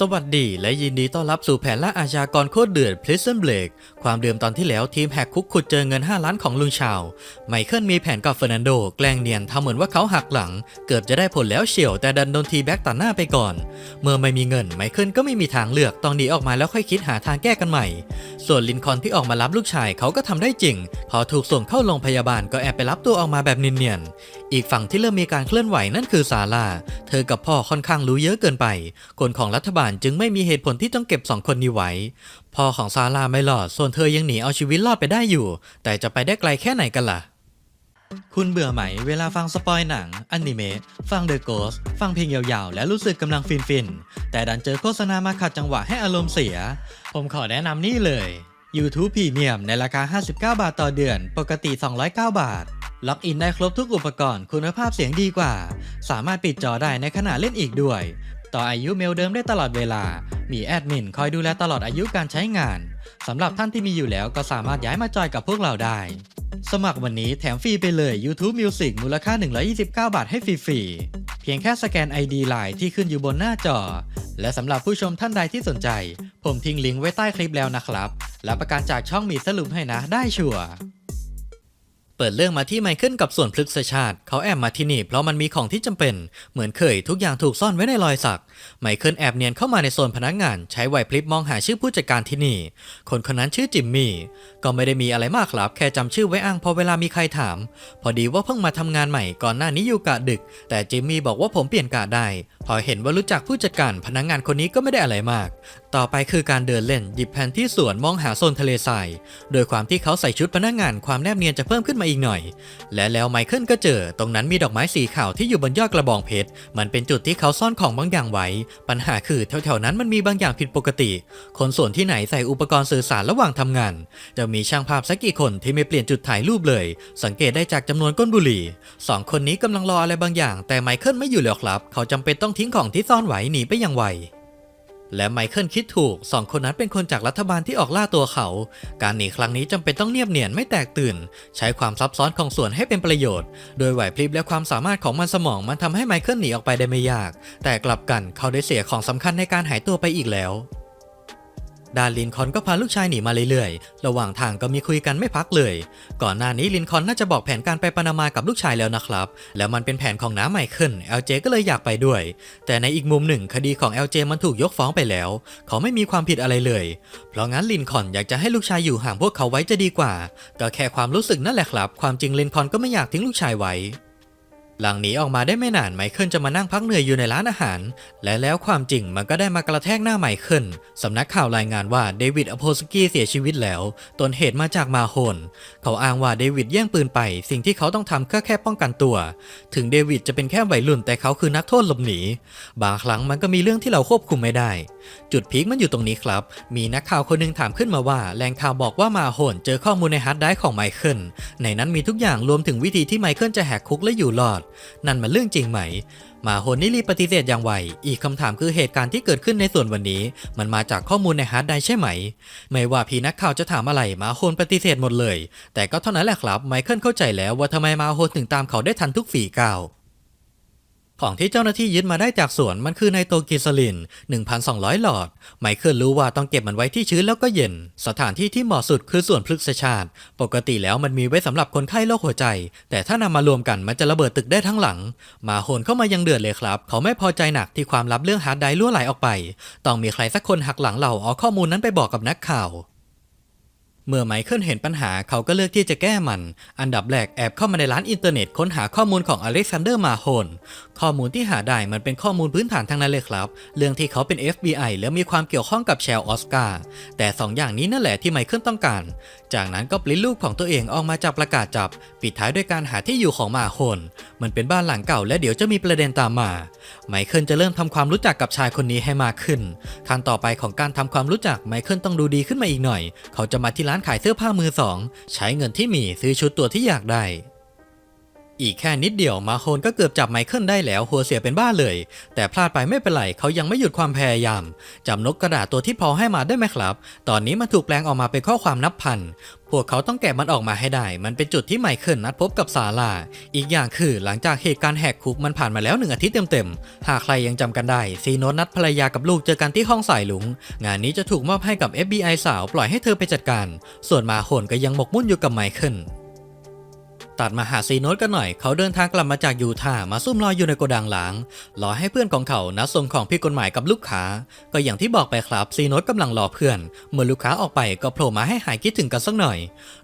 สวัสดีและยินดีต้อนรับสู่แผนล่าอาชญากรโคตรเดือด Prison Break ความเดิมตอนที่แล้วทีมแหกคุกขุดเจอเงิน 5 ล้านของลุงชาว ไมเคิลมีแผนกับเฟอร์นันโด แกล้งเนียนทำเหมือนว่าเขาหักหลัง เกือบจะได้ผลแล้วเฉียวแต่ดันโดนทีแบ็กตัดหน้าไปก่อน เมื่อไม่มีเงินไมเคิลก็ไม่มีทางเลือกต้องหนีออกมาแล้วค่อยคิดหาทางแก้กันใหม่ ส่วนลินคอนที่ออกมารับลูกชายเขาก็ทำได้จริง พอถูกส่งเข้าโรงพยาบาลก็แอบไปรับตัวออกมาแบบเนียนๆ อีกฝั่งที่เริ่มมีการเคลื่อนไหวนั่นคือซาร่า เธอกับพ่อค่อนข้างรู้เยอะเกินไป คนของรัฐบาลจึงไม่มีเหตุผลที่ต้องเก็บสองคนนี้ไว้ พ่อของซาร่าไม่รอด ส่วนเธอยังหนีเอาชีวิตรอดไปได้อยู่ แต่จะไปได้ไกลแค่ไหนกันล่ะคุณเบื่อไหม เวลาฟังสปอยหนัง อนิเมะ ฟังเดอะโกสฟังเพลงยาวๆ และรู้สึกกำลังฟินๆ แต่ดันเจอโฆษณามาขัดจังหวะให้อารมณ์เสีย ผมขอแนะนำนี่เลย YouTube Premium ในราคา 59 บาทต่อเดือน ปกติ 209 บาท ล็อกอินได้ครบทุกอุปกรณ์ คุณภาพเสียงดีกว่า สามารถปิดจอได้ในขณะเล่นอีกด้วย ต่ออายุเมลเดิมได้ตลอดเวลา มีแอดมินคอยดูแลตลอดอายุการใช้งาน สำหรับท่านที่มีอยู่แล้วก็สามารถย้ายมาจอยกับพวกเราได้ สมัครวันนี้แถมฟรีไปเลย YouTube Music มูลค่า 129 บาทให้ฟรีๆ เพียงแค่สแกน ID Line ที่ขึ้นอยู่บนหน้าจอ และสำหรับผู้ชมท่านใดที่สนใจ ผมทิ้งลิงก์ไว้ใต้คลิปแล้วนะครับ และประกันจากช่องมีสรุปให้นะได้ชัวร์ เปิดเรื่องมาที่ไมเคิลกับส่วนพฤกษชาติ เขาแอบมาที่นี่เพราะมันมีของที่จำเป็น เหมือนเคยทุกอย่างถูกซ่อนไว้ในรอยสัก ไมเคิลแอบเนียนเข้ามาในโซนพนักงาน ใช้ไหวพลิบมองหาชื่อผู้จัดการที่นี่ คนคนนั้นชื่อจิมมี่ ก็ไม่ได้มีอะไรมากครับ แค่จำชื่อไว้อ้างพอเวลามีใครถาม พอดีว่าเพิ่งมาทำงานใหม่ก่อนหน้านี้อยู่กะดึก แต่จิมมี่บอกว่าผมเปลี่ยนกะได้ พอเห็นว่ารู้จักผู้จัดการพนักงานคนนี้ก็ไม่ได้อะไรมาก ต่อไปคือการเดินเล่นหยิบแผนที่สวนมองหาโซนทะเลทราย โดยความที่เขาใส่ชุดพนักงานความแนบเนียนจะเพิ่มขึ้นมาอีกหน่อย และแล้วไมเคิลก็เจอ ตรงนั้นมีดอกไม้สีขาวที่อยู่บนยอดกระบองเพชร มันเป็นจุดที่เขาซ่อนของบางอย่างไว้ ปัญหาคือแถวๆนั้นมันมีบางอย่างผิดปกติ คนส่วนที่ไหนใส่อุปกรณ์สื่อสารระหว่างทำงาน จะมีช่างภาพสักกี่คนที่ไม่เปลี่ยนจุดถ่ายรูปเลย สังเกตได้จากจำนวนก้นบุหรี่สองคนนี้กำลังรออะไรบางอย่าง แต่ไมเคิลไม่อยู่แล้วครับ เขาจำเป็นต้องทิ้งของที่ซ่อนไว้หนีไปอย่างไว และไมเคิลคิดถูกสองคนนั้นเป็นคนจากรัฐบาลที่ออกล่าตัวเขา การหนีครั้งนี้จำเป็นต้องเนียบเนียนไม่แตกตื่น ใช้ความซับซ้อนของส่วนให้เป็นประโยชน์ โดยไหวพริบและความสามารถของมันสมองมันทำให้ไมเคิลหนีออกไปได้ไม่ยาก แต่กลับกันเขาได้เสียของสำคัญในการหายตัวไปอีกแล้ว ดานลินคอนก็พาลูกชายหนีมาเรื่อยๆ ระหว่างทางก็มีคุยกันไม่พักเลย ก่อนหน้านี้ลินคอนน่าจะบอกแผนการไปปานามากับลูกชายแล้วนะครับ แล้วมันเป็นแผนของน้าไมเคิล LJ ก็เลยอยากไปด้วย แต่ในอีกมุมหนึ่งคดีของ LJ มันถูกยกฟ้องไปแล้ว เขาไม่มีความผิดอะไรเลย เพราะงั้นลินคอนอยากจะให้ลูกชายอยู่ห่างพวกเขาไว้จะดีกว่า ก็แค่ความรู้สึกนั่นแหละครับ ความจริงลินคอนก็ไม่อยากทิ้งลูกชายไว้ หลังหนีออกมาได้ไม่นานไมเคิลจะมานั่งพักเหนื่อยอยู่ในร้านอาหาร และแล้วความจริงมันก็ได้มากระแทกหน้าไมเคิลสำนักข่าวรายงานว่าเดวิดอโพสกี้เสียชีวิตแล้วต้นเหตุมาจากมาโฮนเขาอ้างว่าเดวิดแย่งปืนไป สิ่งที่เขาต้องทำก็แค่ป้องกันตัว ถึงเดวิดจะเป็นแค่วัยรุ่นแต่เขาคือนักโทษหลบหนี บางครั้งมันก็มีเรื่องที่เราควบคุมไม่ได้ จุดพีคมันอยู่ตรงนี้ครับ มีนักข่าวคนหนึงถามขึ้นมาว่าแหล่งข่าวบอกว่ามาโฮนเจอข้อมูลในฮาร์ดไดรฟ์ของไมเคิลในนั้นมีทุกอย่างรวมถึงวิธีที่ไมเคิลจะแหกคุกและอยู่รอดนั่นมันเรื่องจริงไหม มาโฮนนี่รีปฏิเสธอย่างไว อีกคำถามคือเหตุการณ์ที่เกิดขึ้นในส่วนวันนี้ มันมาจากข้อมูลในฮาร์ดไดรฟ์ใช่ไหม ไม่ว่าพี่นักข่าวจะถามอะไรมาโฮนปฏิเสธหมดเลย แต่ก็เท่านั้นแหละครับไมเคิลเข้าใจแล้วว่าทำไมมาโฮนถึงตามเขาได้ทันทุกฝีก้าว ของที่เจ้าหน้าที่ยึดมาได้จากสวนมันคือไนโตรกิสลิน 1,200 หลอด ไมเคิลรู้ว่าต้องเก็บมันไว้ที่ชื้นแล้วก็เย็น สถานที่ที่เหมาะสุดคือสวนพฤกษชาติ ปกติแล้วมันมีไว้สำหรับคนไข้โรคหัวใจ แต่ถ้านำมารวมกันมันจะระเบิดตึกได้ทั้งหลัง มาโหนเข้ามายังเดือดเลยครับ เขาไม่พอใจหนักที่ความลับเรื่องฮาร์ดไดรฟ์รั่วไหลออกไป ต้องมีใครสักคนหักหลังเราเอาข้อมูลนั้นไปบอกกับนักข่าว เมื่อไมเคิลเห็นปัญหาเขาก็เลือกที่จะแก้มัน อันดับแรกแอบเข้ามาในร้านอินเทอร์เน็ตค้นหาข้อมูลของอเล็กซานเดอร์มาโฮนข้อมูลที่หาได้มันเป็นข้อมูลพื้นฐานทั้งนั้นเลยครับ เรื่องที่เขาเป็น FBI แล้วมีความเกี่ยวข้องกับแชลออสการ์แต่สองอย่างนี้นั่นแหละที่ไมเคิลต้องการ จากนั้นก็ปริ้นรูปของตัวเองออกมาจากประกาศจับ ปิดท้ายด้วยการหาที่อยู่ของมาโฮนมันเป็นบ้านหลังเก่าและเดี๋ยวจะมีประเด็นตามมา ไมเคิลจะเริ่มทำความรู้จักกับชายคนนี้ให้มากขึ้นขั้นต่อไปของการทำความรู้จักไมเคิลต้องดูดีขึ้นมาอีกหน่อย เขาจะมาที่ร้านขายเสื้อผ้ามือสอง ใช้เงินที่มีซื้อชุดตัวที่อยากได้ อีกแค่นิดเดียวมาโคนก็เกือบจับไมเคิลได้แล้วหัวเสียเป็นบ้าเลย แต่พลาดไปไม่เป็นไรเขายังไม่หยุดความพยายามจำนกกระดาษตัวที่พอให้มาได้ไหมครับ ตอนนี้มันถูกแปลงออกมาเป็นข้อความนับพันพวกเขาต้องแกะมันออกมาให้ได้ มันเป็นจุดที่ไมเคิลนัดพบกับซาร่า อีกอย่างคือหลังจากเหตุการณ์แหกคุกมันผ่านมาแล้วหนึ่งอาทิตย์เต็มๆ หากใครยังจำกันได้ ซีโนตนัดภรรยากับลูกเจอกันที่ห้องสายหลุง งานนี้จะถูกมอบให้กับ FBI สาวปล่อยให้เธอไปจัดการ ส่วนมาโหนก็ยังหมกมุ่นอยู่กับไมเคิล ตัดมาหาซีโนตกันหน่อย เขาเดินทางกลับมาจากยูทาห์มาซุ่มรออยู่ในโกดังหลัง รอให้เพื่อนของเขานัดส่งของผิดกฎหมายกับลูกค้า ก็อย่างที่บอกไปครับซีโนตกำลังรอเพื่อน เมื่อลูกค้าออกไปก็โผล่มาให้หายคิดถึงกันสักหน่อย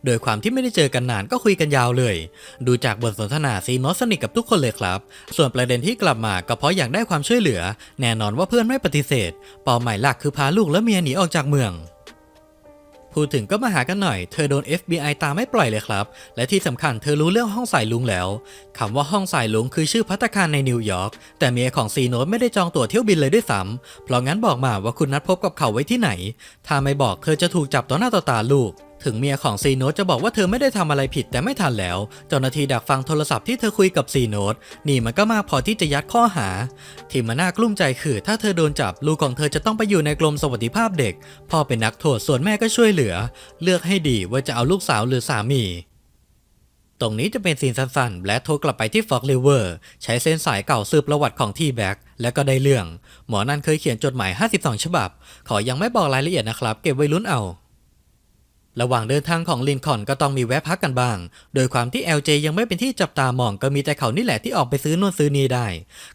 โดยความที่ไม่ได้เจอกันนานก็คุยกันยาวเลย ดูจากบทสนทนาซีโนตสนิทกับทุกคนเลยครับ ส่วนประเด็นที่กลับมาก็เพราะอยากได้ความช่วยเหลือ แน่นอนว่าเพื่อนไม่ปฏิเสธ เป้าหมายหลักคือพาลูกและเมียหนีออกจากเมือง พูดถึงก็มาหากันหน่อย เธอโดน FBI ตามไม่ปล่อยเลยครับ และที่สำคัญเธอรู้เรื่องห้องสายลุงแล้วคำว่าห้องสายลุงคือชื่อพัตตาคารในนิวยอร์ก แต่เมียของซีโนตไม่ได้จองตั๋วเที่ยวบินเลยด้วยซ้ำเพราะงั้นบอกมาว่าคุณนัดพบกับเขาไว้ที่ไหน ถ้าไม่บอกเธอจะถูกจับต่อหน้าต่อตาลูก ถึงเมียของซีโนตจะบอกว่าเธอไม่ได้ทำอะไรผิดแต่ไม่ทันแล้ว เจ้าหน้าที่ดักฟังโทรศัพท์ที่เธอคุยกับซีโนตนี่มันก็มากพอที่จะยัดข้อหา ที่มันน่ากลุ้มใจคือ ถ้าเธอโดนจับลูกของเธอจะต้องไปอยู่ในกรมสวัสดิภาพเด็ก พ่อเป็นนักโทษส่วนแม่ก็ช่วยเหลือ เลือกให้ดีว่าจะเอาลูกสาวหรือสามีตรงนี้จะเป็นซีนสั้นๆ และโทรกลับไปที่ฟอกลิเวอร์ใช้เส้นสายเก่าสืบประวัติของทีแบ็กและก็ได้เรื่อง หมอนั่นเคยเขียนจดหมาย 52 ฉบับ ขอยังไม่บอกรายละเอียดนะครับ เก็บไว้ลุ้นเอา ระหว่างเดินทางของลินคอนก็ต้องมีแวะพักกันบ้าง โดยความที่ LJ ยังไม่เป็นที่จับตามองก็มีแต่เขานี่แหละที่ออกไปซื้อนู่นซื้อนี่ได้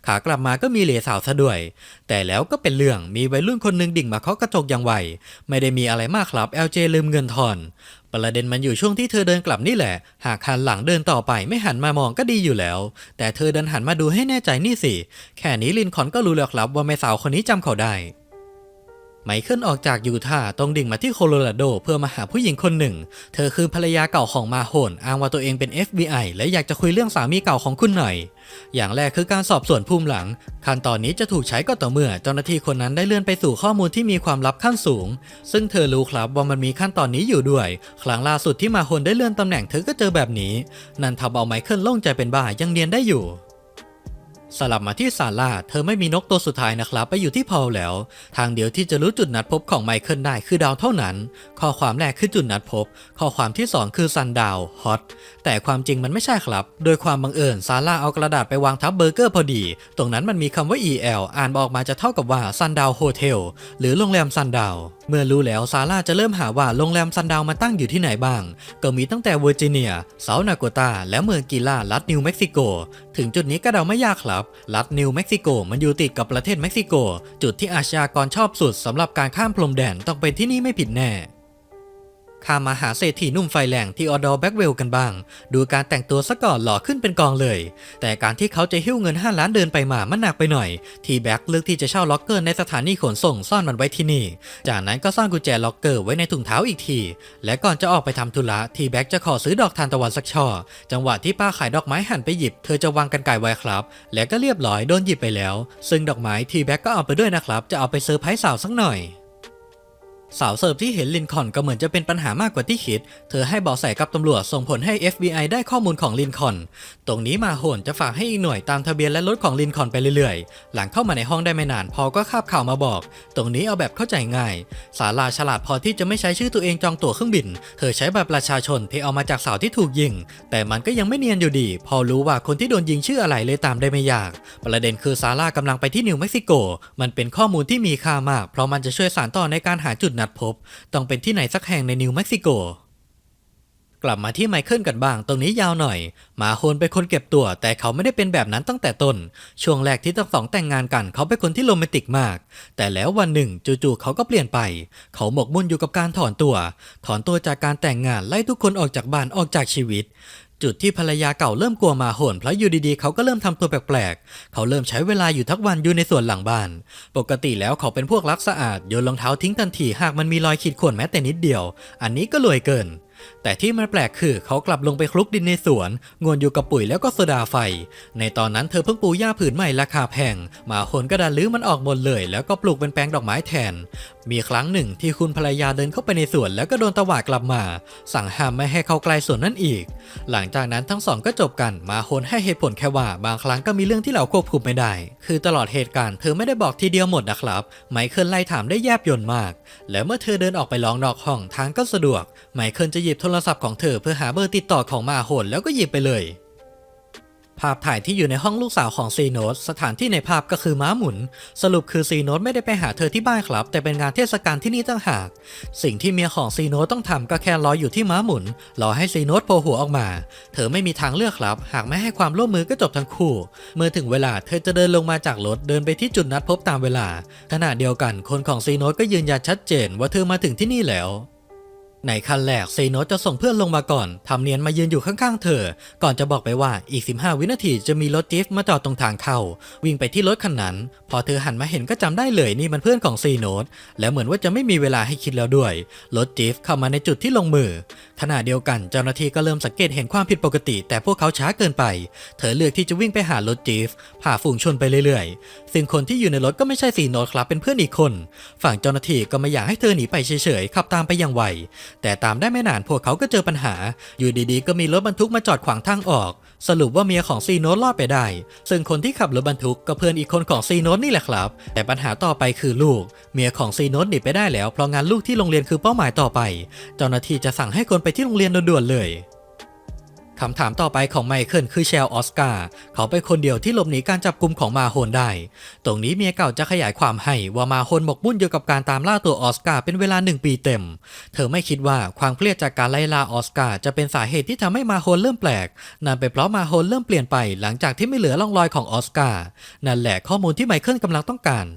ขากลับมาก็มีเหลสาวซะด้วย แต่แล้วก็เป็นเรื่องมีวัยรุ่นคนหนึ่งดิ่งมาเคาะกระจกอย่างไว ไม่ได้มีอะไรมากครับ LJ ลืมเงินทอน ประเด็นมันอยู่ช่วงที่เธอเดินกลับนี่แหละ หากหันหลังเดินต่อไปไม่หันมามองก็ดีอยู่แล้ว แต่เธอเดินหันมาดูให้แน่ใจนี่สิ แค่นี้ลินคอนก็รู้แล้วครับว่าแม่สาวคนนี้จำเขาได้ ไมเคิลออกจากยูทาห์ตรงดิ่งมาที่โคโลราโดเพื่อมาหาผู้หญิงคนหนึ่ง เธอคือภรรยาเก่าของมาโหนอ้างว่าตัวเองเป็น FBI และอยากจะคุยเรื่องสามีเก่าของคุณหน่อย อย่างแรกคือการสอบสวนภูมิหลัง ขั้นตอนนี้จะถูกใช้ก็ต่อเมื่อเจ้าหน้าที่คนนั้นได้เลื่อนไปสู่ข้อมูลที่มีความลับขั้นสูง ซึ่งเธอรู้ครับว่ามันมีขั้นตอนนี้อยู่ด้วย ครั้งล่าสุดที่มาโหนได้เลื่อนตำแหน่งเธอก็เจอแบบนี้ นั่นทำเอาไมเคิลโล่งใจเป็นบ้ายังเนียนได้อยู่ สลับมาที่ซาร่าเธอไม่มีนกตัวสุดท้ายนะครับ ไปอยู่ที่พอลแล้ว ทางเดียวที่จะรู้จุดนัดพบของไมเคิลได้คือดาวเท่านั้น ข้อความแรกคือจุดนัดพบ ข้อความที่ 2 คือซันดาวฮอตแต่ความจริงมันไม่ใช่ครับ โดยความบังเอิญซาร่าเอากระดาษไปวางทับเบอร์เกอร์พอดี ตรงนั้นมันมีคำว่า EL อ่านออกมาจะเท่ากับว่าซันดาวโฮเทลหรือโรงแรมซันดาว เมื่อรู้แล้วซาร่าจะเริ่มหาว่าโรงแรมซันดาวมาตั้งอยู่ที่ไหนบ้าง ก็มีตั้งแต่เวอร์จิเนียเซาท์นาโกตาและเมืองกีลารัฐนิวเม็กซิโก ถึงจุดนี้ก็เดาไม่ยากครับ รัฐนิวเม็กซิโกมันอยู่ติดกับประเทศเม็กซิโก จุดที่อาชญากรชอบสุดสำหรับการข้ามพรมแดนต้องเป็นที่นี่ไม่ผิดแน่ ข้ามาหาเศรษฐีนุ่มไฟแรงที่ออดอร์แบ็กเวลกันบ้าง ดูการแต่งตัวซะก่อนหล่อขึ้นเป็นกองเลย แต่การที่เขาจะหิ้วเงิน 5 ล้านเดินไปมามันหนักไปหน่อย ทีแบ็กเลือกที่จะเช่าล็อกเกอร์ในสถานีขนส่งซ่อนมันไว้ที่นี่ จากนั้นก็ซ่อนกุญแจล็อกเกอร์ไว้ในถุงเท้าอีกที และก่อนจะออกไปทำธุระทีแบ็กจะขอซื้อดอกทานตะวันสักช่อ จังหวะที่ป้าขายดอกไม้หันไปหยิบ เธอจะวางกันไกไว้ครับ และก็เรียบร้อยโดนหยิบไปแล้ว ซึ่งดอกไม้ทีแบ็กก็เอาไปด้วยนะครับ จะเอาไปเซอร์ไพรส์สาวสักหน่อย สาวเสิร์ฟที่เห็นลินคอนก็เหมือนจะเป็นปัญหามากกว่าที่คิด เธอให้เบาะแสกับตำรวจส่งผลให้ FBI ได้ข้อมูลของลินคอน ตรงนี้มาโหนจะฝากให้อีกหน่วยตามทะเบียนและรถของลินคอนไปเรื่อยๆ หลังเข้ามาในห้องได้ไม่นานพอก็คาบข่าวมาบอก ตรงนี้เอาแบบเข้าใจง่าย สาลาฉลาดพอที่จะไม่ใช้ชื่อตัวเองจองตั๋วเครื่องบิน เธอใช้บัตรประชาชนที่เอามาจากสาวที่ถูกยิง แต่มันก็ยังไม่เนียนอยู่ดี พอรู้ว่าคนที่โดนยิงชื่ออะไรเลยตามได้ไม่ยาก ประเด็นคือซาร่ากำลังไปที่นิวเม็กซิโก มันเป็นข้อมูลที่มีค่ามาก เพราะมันจะช่วยสานต่อในการหาจุดนัดพบ ต้องเป็นที่ไหนสักแห่งในนิวเม็กซิโก กลับมาที่ไมเคิลกันบ้างตรงนี้ยาวหน่อย มาโฮนเป็นคนเก็บตัว แต่เขาไม่ได้เป็นแบบนั้นตั้งแต่ต้น ช่วงแรกที่ทั้งสองแต่งงานกันเขาเป็นคนที่โรแมนติกมาก แต่แล้ววันหนึ่งจู่ๆเขาก็เปลี่ยนไป เขาหมกมุ่นอยู่กับการถอนตัว ถอนตัวจากการแต่งงานไล่ทุกคนออกจากบ้านออกจากชีวิต จุดที่ภรรยาเก่าเริ่มกลัวมาโหนเพราะอยู่ดีๆ เขาก็เริ่มทำตัวแปลกๆ เขาเริ่มใช้เวลาอยู่ทั้งวันอยู่ในสวนหลังบ้าน ปกติแล้วเขาเป็นพวกรักสะอาดโยนรองเท้าทิ้งทันทีหากมันมีรอยขีดข่วนแม้แต่นิดเดียว อันนี้ก็รวยเกิน แต่ที่มันแปลกคือเขากลับลงไปคลุกดินในสวน งวนอยู่กับปุ๋ยแล้วก็โซดาไฟ ในตอนนั้นเธอเพิ่งปูหญ้าผืนใหม่ราคาแพงหมาโหนก็ดันลื้อมันออกหมดเลย แล้วก็ปลูกเป็นแปลงดอกไม้แทน มีครั้งหนึ่งที่คุณภรรยาเดินเข้าไปในสวนแล้วก็โดนตวาดกลับมา สั่งห้ามไม่ให้เข้าใกล้สวนนั่นอีก หลังจากนั้นทั้งสองก็จบกันมาโหนให้เหตุผลแค่ว่าบางครั้งก็มีเรื่องที่เราควบคุมไม่ได้ คือตลอดเหตุการณ์เธอไม่ได้บอกทีเดียวหมดนะครับ ไมเคิลไล่ถามได้แยบยลมาก แล้วเมื่อเธอเดินออกไปร้องนอกห้องทางก็สะดวก ไมเคิลจะหยิบโทรศัพท์ของเธอเพื่อหาเบอร์ติดต่อของมาโหนแล้วก็หยิบไปเลย ภาพถ่ายที่อยู่ในห้องลูกสาวของซีโนตสถานที่ในภาพก็คือม้าหมุน สรุปคือซีโนตไม่ได้ไปหาเธอที่บ้านครับ แต่เป็นงานเทศกาลที่นี่ต่างหาก สิ่งที่เมียของซีโนตต้องทำก็แค่รออยู่ที่ม้าหมุน รอให้ซีโนตโผล่หัวออกมา เธอไม่มีทางเลือกครับ หากไม่ให้ความร่วมมือก็จบทั้งคู่ เมื่อถึงเวลาเธอจะเดินลงมาจากรถเดินไปที่จุดนัดพบตามเวลาขณะเดียวกันคนของซีโนตก็ยืนยันชัดเจนว่าเธอมาถึงที่นี่แล้ว ในขั้นแรกซีโนตจะส่งเพื่อนลงมาก่อนทำเนียนมายืนอยู่ข้างๆ เธอ ก่อนจะบอกไปว่าอีก 15 วินาทีจะมีรถจิฟมาจอดตรงทางเข้า วิ่งไปที่รถคันนั้น พอเธอหันมาเห็นก็จำได้เลยนี่มันเพื่อนของซีโนตและเหมือนว่าจะไม่มีเวลาให้คิดแล้วด้วย รถจิฟเข้ามาในจุดที่ลงมือขณะเดียวกันเจ้าหน้าที่ก็เริ่มสังเกตเห็นความผิดปกติ แต่พวกเขาช้าเกินไป เธอเลือกที่จะวิ่งไปหารถจิฟผ่าฝูงชนไปเรื่อยๆ ซึ่งคนที่อยู่ในรถก็ไม่ใช่ซีโนตครับเป็นเพื่อนอีกคน ฝั่งเจ้าหน้าที่ก็ไม่อยากให้เธอหนีไปเฉยๆขับตามไปอย่างไวแต่ตามได้ไม่นานพวกเขาก็เจอปัญหา อยู่ดีๆ ก็มีรถบรรทุกมาจอดขวางทางออก สรุปว่าเมียของซีโนตรอดไปได้ ซึ่งคนที่ขับรถบรรทุกก็เพื่อนอีกคนของซีโนตนี่แหละครับ แต่ปัญหาต่อไปคือลูก เมียของซีโนตหนีไปได้แล้วเพราะงานลูกที่โรงเรียนคือเป้าหมายต่อไป เจ้าหน้าที่จะสั่งให้คนไปที่โรงเรียนด่วนๆเลย คำถามต่อไปของไมเคิลคือเชลออสการ์เขาเป็นคนเดียวที่หลบหนีการจับกลุ่มของมาโฮนได้ ตรงนี้เมียเก่าจะขยายความให้ว่ามาโฮนหมกมุ่นอยู่กับการตามล่าตัวออสการ์เป็นเวลาหนึ่งปีเต็ม เธอไม่คิดว่าความเครียดจากการไล่ล่าออสการ์จะเป็นสาเหตุที่ทำให้มาโฮนเริ่มแปลก นั่นเป็นเพราะมาโฮนเริ่มเปลี่ยนไปหลังจากที่ไม่เหลือร่องรอยของออสการ์นั่นแหละข้อมูลที่ไมเคิลกำลังต้องการ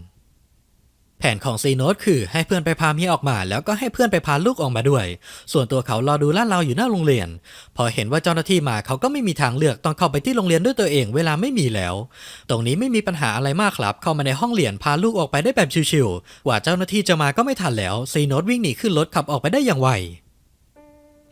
แผนของซีโนตคือให้เพื่อนไปพาเมียออกมา แล้วก็ให้เพื่อนไปพาลูกออกมาด้วย ส่วนตัวเขารอดูลาดเราอยู่หน้าโรงเรียน พอเห็นว่าเจ้าหน้าที่มาเขาก็ไม่มีทางเลือกต้องเข้าไปที่โรงเรียนด้วยตัวเองเวลาไม่มีแล้ว ตรงนี้ไม่มีปัญหาอะไรมากครับ เข้ามาในห้องเรียนพาลูกออกไปได้แบบชิวๆกว่าเจ้าหน้าที่จะมาก็ไม่ทันแล้วซีโนตวิ่งหนีขึ้นรถขับออกไปได้อย่างไว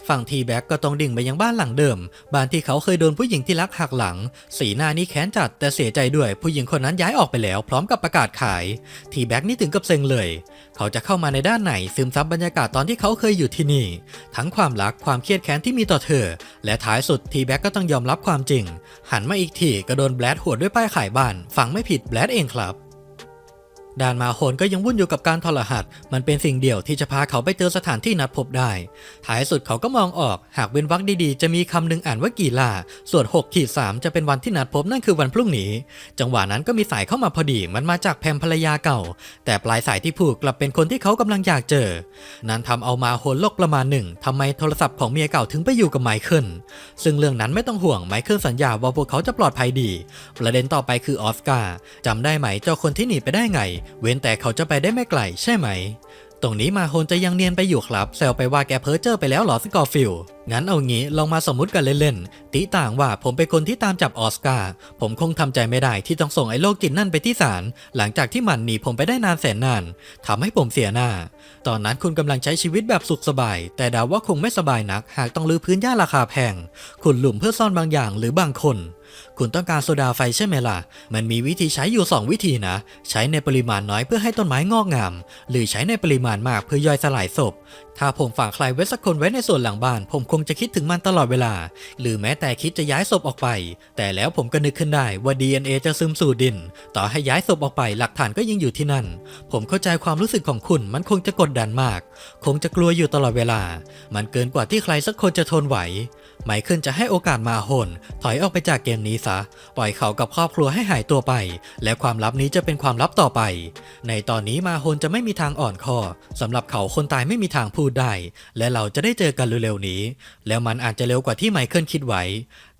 ฝั่งทีแบ็กก็ต้องดิ่งไปยังบ้านหลังเดิม บ้านที่เขาเคยโดนผู้หญิงที่รักหักหลัง สีหน้านี้แค้นจัดแต่เสียใจด้วยผู้หญิงคนนั้นย้ายออกไปแล้วพร้อมกับประกาศขาย ทีแบ็กนี่ถึงกับเซ็งเลย เขาจะเข้ามาในด้านไหนซึมซับบรรยากาศตอนที่เขาเคยอยู่ที่นี่ ทั้งความรักความเครียดแค้นที่มีต่อเธอ และท้ายสุดทีแบ็กก็ต้องยอมรับความจริง หันมาอีกทีก็โดนแบลดหัวด้วยป้ายขายบ้าน ฟังไม่ผิดแบลดเองครับ ด่านมาโฮนก็ยังวุ่นอยู่กับการทรหัส มันเป็นสิ่งเดียวที่จะพาเขาไปเจอสถานที่นัดพบได้ ท้ายสุดเขาก็มองออก หากเว้นวรรคดีๆ จะมีคำหนึ่งอ่านว่ากีฬา ส่วน6ขีด3จะเป็นวันที่นัดพบนั่นคือวันพรุ่งนี้ จังหวะนั้นก็มีสายเข้ามาพอดี มันมาจากแพมภรรยาเก่า แต่ปลายสายที่พูดกลับเป็นคนที่เขากำลังอยากเจอ นั้นทำเอามาโฮนโลกประมาณหนึ่งทำไมโทรศัพท์ของเมียเก่าถึงไปอยู่กับไมเคิล ซึ่งเรื่องนั้นไม่ต้องห่วงไมเคิลสัญญาว่าพวกเขาจะปลอดภัยดี ประเด็นต่อไปคือออสการ์จำได้ไหมเจ้าคนที่หนีไปได้ไงเว้นแต่เขาจะไปได้ไม่ไกลใช่ไหม ตรงนี้มาโฮนจะยังเนียนไปอยู่ครับ แซวไปว่าแกเพ้อเจอร์ไปแล้วหรอสกอร์ฟิลงั้นเอางี้ลองมาสมมุติกันเล่นๆติต่างว่าผมเป็นคนที่ตามจับออสการ์ผมคงทำใจไม่ได้ที่ต้องส่งไอ้โรคจิตนั่นไปที่ศาลหลังจากที่มันหนีผมไปได้นานแสนนานทำให้ผมเสียหน้า ตอนนั้นคุณกำลังใช้ชีวิตแบบสุขสบาย แต่ดาว่าคงไม่สบายนัก หากต้องรื้อพื้นหญ้าราคาแพงขุดหลุมเพื่อซ่อนบางอย่างหรือบางคน คุณต้องการโซดาไฟใช่ไหมล่ะ มันมีวิธีใช้อยู่ 2 วิธีนะ ใช้ในปริมาณน้อยเพื่อให้ต้นไม้งอกงาม หรือใช้ในปริมาณมากเพื่อย่อยสลายศพ ถ้าผมฝากใครไว้สักคนไว้ในส่วนหลังบ้าน ผมคงจะคิดถึงมันตลอดเวลา หรือแม้แต่คิดจะย้ายศพออกไป แต่แล้วผมก็นึกขึ้นได้ว่า DNA จะซึมสู่ดิน ต่อให้ย้ายศพออกไปหลักฐานก็ยังอยู่ที่นั่น ผมเข้าใจความรู้สึกของคุณ มันคงจะกดดันมาก คงจะกลัวอยู่ตลอดเวลา มันเกินกว่าที่ใครสักคนจะทนไหว ไมเคิลจะให้โอกาสมาโฮนถอยออกไปจากเกมนี้ซะ ปล่อยเขากับครอบครัวให้หายตัวไป และความลับนี้จะเป็นความลับต่อไป ในตอนนี้มาโฮนจะไม่มีทางอ่อนคอสำหรับเขาคนตายไม่มีทางพูดได้ และเราจะได้เจอกันเร็วๆนี้ แล้วมันอาจจะเร็วกว่าที่ไมเคิลคิดไว้